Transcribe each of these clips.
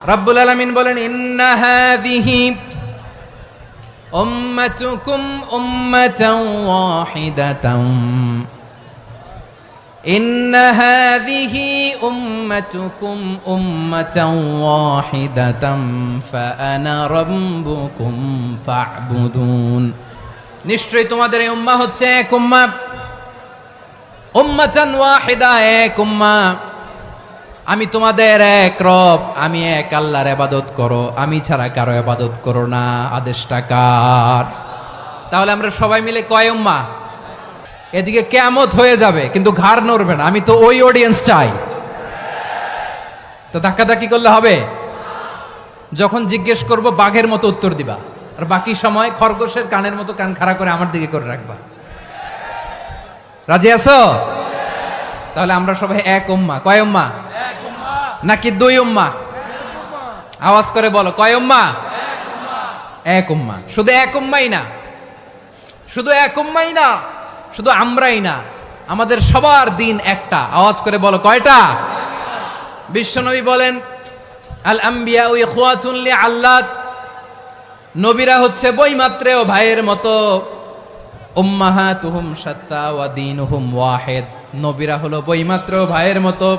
রাব্বুল আলামিন বলেন, ইন্না হাযিহি উম্মাতুকুম উম্মাতান ওয়াহিদাতান। ইন্না হাযিহি উম্মাতুকুম উম্মাতান ওয়াহিদাতান, ফাআনা রাব্বুকুম ফা'বুদুন নিশ্চয়ই তোমাদের এই উম্মাহ হচ্ছে এক উম্মাহ উম্মাতান ওয়াহিদা, এক উম্মাহ আমি তোমাদের এক রব, আমি এক আল্লাহর আবাদত করো, আমি ছাড়া কারও আবাদত করো না, আদেশটা কার? তাহলে আমরা সবাই মিলে কয় উম্মা? এদিকে কেমত হয়ে যাবে, কিন্তু ঘাড় নড়বে না, আমি তো ওই অডিয়েন্স চাই। তো ধাক্কাধাক্কি করলে হবে? যখন জিজ্ঞেস করব, বাঘের মতো উত্তর দিবা। আর বাকি সময় খরগোশের কানের মতো কান খাড়া করে আমার দিকে করে রাখবা। রাজি আছো? তাহলে আমরা সবাই এক উম্মা। কয় উম্মা? নাকি দুই উম্মা? আওয়াজ করে বলো, কয় উম্মা? এক উম্মা। শুধু এক উম্মাই না। শুধু এক উম্মাই না, শুধু আমরাই না, আমাদের সবার দিন একটা। আওয়াজ করে বলো, কয়টা? বিশ্বনবী বলেন, আল আম্বিয়া ওই খোয়াতুল্লি আল্লাহ নবীরা হচ্ছে বইমাত্রেও ভাইয়ের মতো। উম্মাহা তুহুম সত্তা ওয়া দিনুহুম ওয়াহেদ। নবীরা হলো বইমাত্র ভাইয়ের মতো।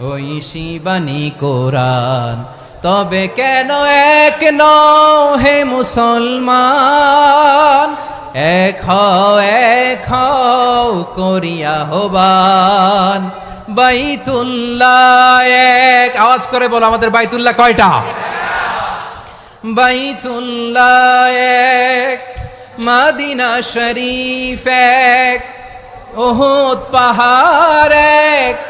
ওই শিবানী কোরআন। তবে কেন এক নও হে মুসলমান? এক এক করিয়া হবান বাইতুল্লাহ এক। আওয়াজ করে বলো আমাদের বাইতুল্লাহ কয়টা? বাইতুল্লাহ এক, মাদিনা শরীফ এক, ওহুদ পাহাড় এক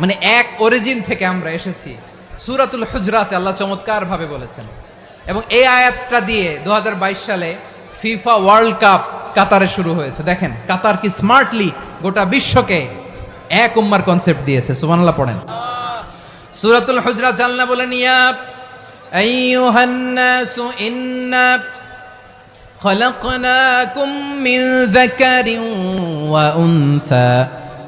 মানে এক অরিজিন থেকে আমরা এসেছি সুরাতুল হুজরাতে আল্লাহ চমৎকার ভাবে বলেছেন এবং এই আয়াতটা দিয়ে দু সালে ফিফা ওয়ার্ল্ড কাপ কাতারে শুরু হয়েছে দেখেন কাতার কি স্মার্টলি গোটা বিশ্বকে এক উম্মার কনসেপ্ট দিয়েছে সুবহানাল্লাহ পড়েন সুরাতুল হুজরাত আল্লাহ বলেন ইয়া আইয়ুহান নাসু ইন্না خلقناكم من ذكر وأنثى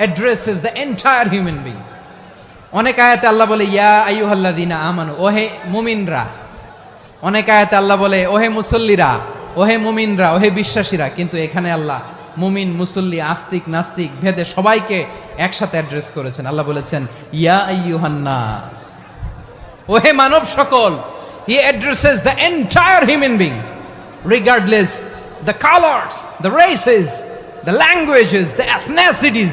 addresses the entire human being অনেক আয়াতে আল্লাহ বলে, ইয়া আইয়ুহাল্লাযীনা আমানু ওহে মুমিনরা অনেক আয়াতে আল্লাহ বলে, ওহে মুসল্লিরা ওহে মুমিনরা ওহে বিশ্বাসীরা কিন্তু এখানে আল্লাহ মুমিন, মুসল্লি, আস্তিক, নাস্তিক, ভেদে সবাইকে একসাথে অ্যাড্রেস করেছেন। আল্লাহ বলেছেন, ইয়া আইয়ুহান্নাস ওহে মানব সকল he addresses the entire human being regardless the colours the races the languages the ethnicities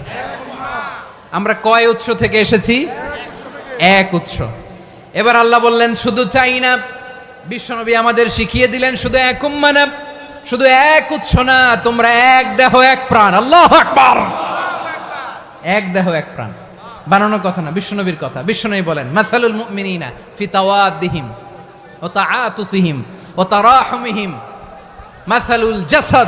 আমরা কয় উৎস থেকে এসেছি? এক উৎস। এবার আল্লাহ বললেন, শুধু চাই না, বিশ্বনবী আমাদের শিখিয়ে দিলেন, শুধু এক উম্মা না, শুধু এক উৎস না, তোমরা এক দেহ, এক প্রাণ। আল্লাহ আকবার। এক দেহ, এক প্রাণ। বানানোর কথা না, বিশ্বনবীর কথা। বিশ্বনবী বলেন, মাসালুল মুমিনিনা ফি ও তাআতুফিহিম ও তারাহুমিহিম মাসালুল জাসাদ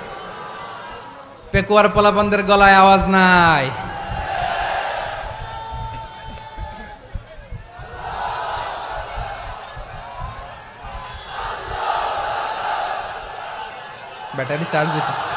পেকুয়ার পোলাপানদের গলায় আওয়াজ নাই। ব্যাটারি চার্জ হইতেছে